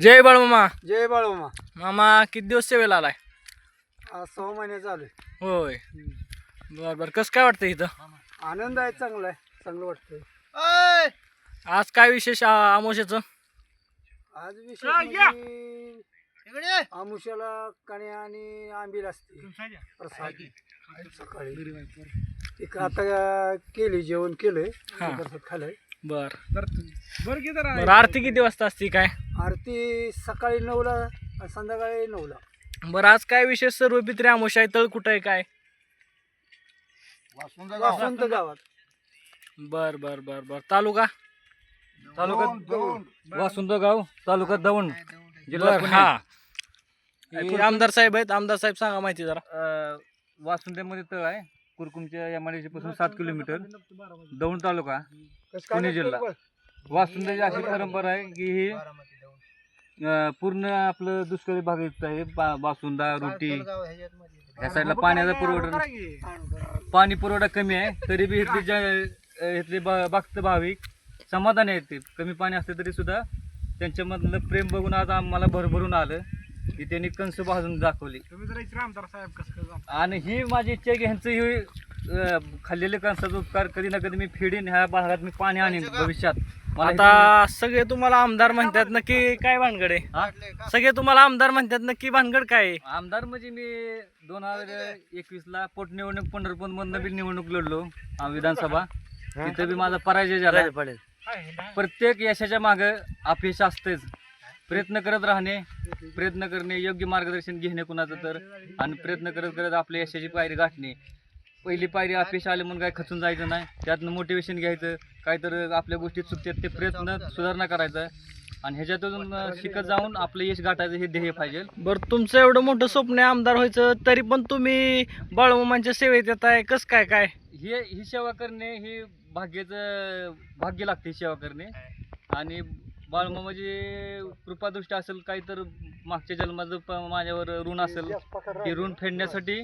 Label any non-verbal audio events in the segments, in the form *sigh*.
जय बाळमामा जय बाळोमा मामा. किती दिवस सेवेला आलाय? आज सहा महिने चालू आहे होय. बर बर. कसं काय वाटतं इथं? आनंद आहे चांगला आहे. चांगलं वाटतंय. आज काय विशेष आ- आमोशाचं? आज विशेष म्हणजे आमुष्याला कण्या आणि आंबील असते. प्रसाद. सकाळी. एक आता केली जेवण केलंय. हा. प्रसाद खाल्लंय. बर. बरं आरती किती वाजता असती काय? आरती सकाळी नऊला आणि संध्याकाळी नऊला. बरं आज काय विशेष सर्व पित्रे आमोशा आहे? तळ कुठं आहे काय? वासंत गावात. बर बर बर बर. तालुका? तालुक्यात वासुंद गाव तालुका दौंड जिल्हा बर पुणे. हा. आमदार साहेब आहेत. आमदार साहेब सांगा माहिती जरा. अं, वासुंदेमध्ये तळ आहे. कुरकुमच्या एम आयपासून सात किलोमीटर. दौंड तालुका कसं काय पुणे जिल्हा. वासुंदेची अशी परंपरा आहे की ही अं, पूर्ण आपलं दुष्काळी भाग येत आहे बा- बासुंदा रुटी. या साईडला पाण्याचा पुरवठा पाणी पुरवठा कमी आहे तरी बी इथली ज्या इथले ब- भक्त भाविक समाधान आहेत ते. कमी पाणी असले तरी सुद्धा त्यांच्यामधलं प्रेम बघून आज आम्हाला भरभरून आलं की त्यांनी कंस भाजून दाखवली. आणि ही माझी इच्छा आहे की ह्यांचं ही खाल्लेले कंसाचा उपकार कधी ना कधी मी फेडीन ह्या भागात मी पाणी आणीन भविष्यात. मला आता सगळे तुम्हाला आमदार म्हणतात नक्की काय भानगड आहे? हा? सगळे तुम्हाला आमदार म्हणतात नक्की भानगड काय आहे? आमदार म्हणजे मी दोन हजार एकवीस ला पोटनिवडणूक पंढरपूर मधनं बी निवडणूक लढलो आ, विधानसभा. तिथे बी माझा पराजय झाला. प्रत्येक यशाच्या माग अपयश असतेच. प्रयत्न करत राहणे प्रयत्न करणे योग्य मार्गदर्शन घेणे कुणाचं तर आणि प्रयत्न करत करत आपल्या यशाची पायरी गाठणे. पहिली पायरी अपयश आले म्हणून काय खचून जायचं नाही. त्यातनं मोटिवेशन घ्यायचं. काहीतरी आपल्या गोष्टी चुकतात ते प्रयत्न सुधारणा करायचा. आणि ह्याच्यातून शिकत जाऊन आपलं यश गाठायचं हे ध्येय पाहिजे. बरं तुमचं एवढं मोठं स्वप्न आहे आमदार व्हायचं तरी पण तुम्ही बाळमामांच्या सेवेत येत आहे. कसं काय काय? हे ही सेवा करणे ही भाग्याचं भाग्य लागते ही सेवा करणे. आणि बाळमा म्हणजे कृपादृष्टी असेल काही तर मागच्या जन्माचं माझ्यावर ऋण असेल ते ऋण फेडण्यासाठी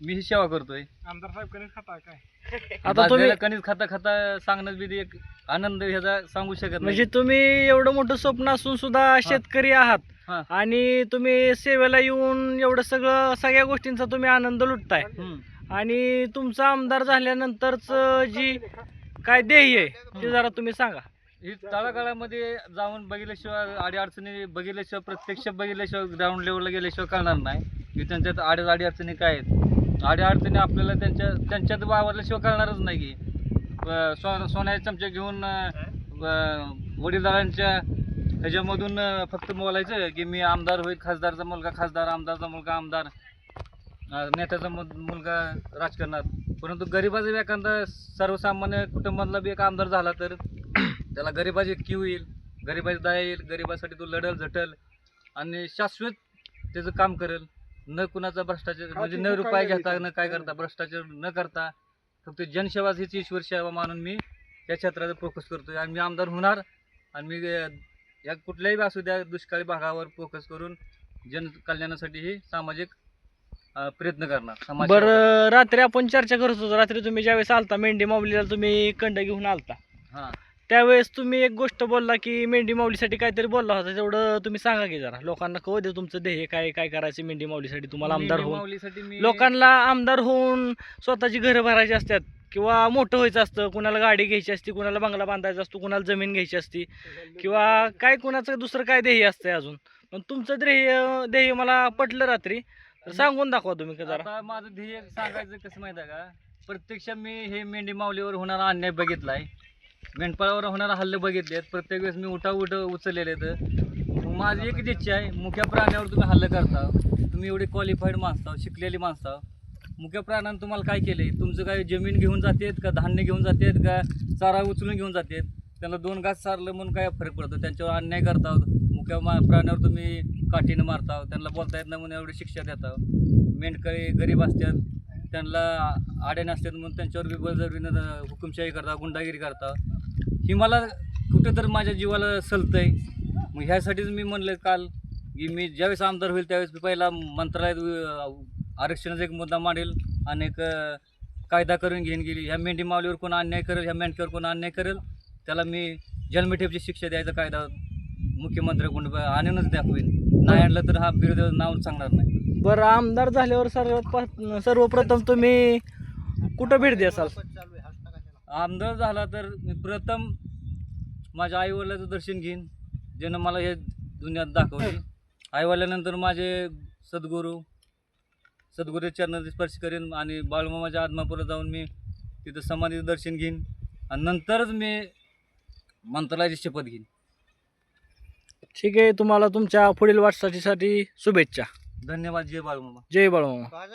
मी ही सेवा करतोय. *laughs* आता तुम्ही कणीस खाता खाता सांगणं बी एक आनंद ह्याचा सांगू शकत म्हणजे नाही तुम्ही एवढं मोठं स्वप्न असून सुद्धा शेतकरी आहात. हा. आणि तुम्ही सेवेला येऊन एवढं सगळं सगळ्या गोष्टींचा तुम्ही आनंद लुटताय. हम्म. आणि तुमचा आमदार झाल्यानंतरच जी काय ध्येय आहे ते जरा तुम्ही सांगा. ही तळागाळामध्ये जाऊन बघितल्याशिवाय आडी अडचणी बघितल्याशिवाय प्रत्यक्ष बघितल्याशिवाय ग्राउंड लेवलला गेल्याशिवाय कळणार नाही. की त्यांच्यात आडी आडी अडचणी काय आहेत? आडी अडचणी आपल्याला त्यांच्या त्यांच्यात वावरल्याशिवाय कळणारच नाही की. सो सोन्याचे चमचे घेऊन वडीलधाऱ्यांच्या ह्याच्यामधून फक्त बोलायचं की मी आमदार होईल खासदारचा मुलगा खासदार आमदारचा मुलगा आमदार. नेत्याचा मुलगा राजकारणात. परंतु गरिबाचा बी एखादा सर्वसामान्य कुटुंबातला बी एक आमदार झाला तर *clears throat* त्याला गरिबाची क्यू येईल गरिबाची दया येईल गरिबासाठी तो लढल झटल आणि शाश्वत त्याचं काम करेल. न कुणाचा भ्रष्टाचार म्हणजे न रुपये घेता न काय करता भ्रष्टाचार न करता फक्त जनसेवाच हीच ईश्वर सेवा मानून मी या क्षेत्राचा फोकस करतोय. आणि मी आमदार होणार आणि मी या कुठल्याही असू द्या दुष्काळी भागावर फोकस करून जन कल्याणासाठी ही सामाजिक प्रयत्न करणार. समाज सेवा करणार. बरं रात्री आपण चर्चा करत होतो. रात्री तुम्ही ज्यावेळेस आलता मेंढी माऊलीला तुम्ही कंड घेऊन आलता. हां. त्यावेळेस तुम्ही एक गोष्ट बोलला की मेंढी माऊलीसाठी काहीतरी बोलला होता तेवढं तुम्ही सांगा की जरा. लोकांना कळू दे तुमचं ध्येय काय काय करायचं मेंढी माऊलीसाठी तुम्हाला आमदार होऊन. लोकांना आमदार होऊन स्वतःची घरं भरायची असतात किंवा मोठं व्हायचं असतं कुणाला गाडी घ्यायची असते कुणाला बंगला बांधायचा असतो कुणाला जमीन घ्यायची असते किंवा काय कुणाचं दुसरं काय ध्येय असतंय अजून. पण तुमचं ध्येय ध्येय मला पटलं रात्री. तर सांगून दाखवा तुम्ही का जरा. माझं ध्येय सांगायचं कसं माहिती आहे का? प्रत्यक्ष मी हे मेंढी माऊलीवर होणारा अन्याय बघितलाय. मेंढपाळावर होणारा हल्ले बघितलेत. प्रत्येक वेळेस मी उठा उठ उचललेले तर माझी एकच इच्छा आहे मुख्या प्राण्यावर तुम्ही हल्ले करता. तुम्ही एवढे क्वालिफाईड माणसा शिकलेली माणसा मुख्य प्राण्यानं तुम्हाला काय केलंय? तुमचं काय जमीन घेऊन जातेत का धान्य घेऊन जातेत का चारा उचलून घेऊन जातेत? त्यांना दोन घास सारलं म्हणून काय फरक पडतो? त्यांच्यावर अन्याय करता मुख्य मा प्राण्यावर तुम्ही काठीनं मारता त्यांना बोलता येत नाही म्हणून एवढी शिक्षा देता मेंढकळी गरीब असतात. त्यांना आड्या नसतात म्हणून त्यांच्यावर बी हुकुमशाही करता गुंडागिरी करता. ही मला कुठेतरी माझ्या जीवाला सलतं आहे मग ह्यासाठीच मी म्हणलं काल की मी ज्यावेळेस आमदार होईल त्यावेळेस मी पहिला मंत्रालयात आरक्षणाचा एक मुद्दा मांडेल आणि एक कायदा करून घेऊन गेली ह्या मेंढी माऊलीवर कोण अन्याय करेल ह्या मेंढक्यावर कोण अन्याय करेल त्याला मी जन्मठेपची शिक्षा द्यायचा कायदा मुख्यमंत्री मुख्यमंत्र्याकडून आणूनच दाखवेन. नाही आणलं तर हा बिरुद नाव सांगणार नाही. बरं आमदार झाल्यावर सर्व सर्वप्रथम तुम्ही कुठं भेट द्याल? आमदार झाला तर मी प्रथम माझ्या आईवडिलाचं दर्शन घेईन ज्यानं मला हे दुनियात दाखवली. आईवडिल्यानंतर माझे सद्गुरू सद्गुरू चरणाचे स्पर्श करेन आणि बाळमामाच्या आत्मापुरात जाऊन मी तिथं समाधीचं दर्शन घेईन आणि नंतरच मी मंत्रालयाची शपथ घेईन. ठीक आहे तुम्हाला तुमच्या पुढील वाटचालीसाठी शुभेच्छा. धन्यवाद जय बाळमामा. जय बाळमामा.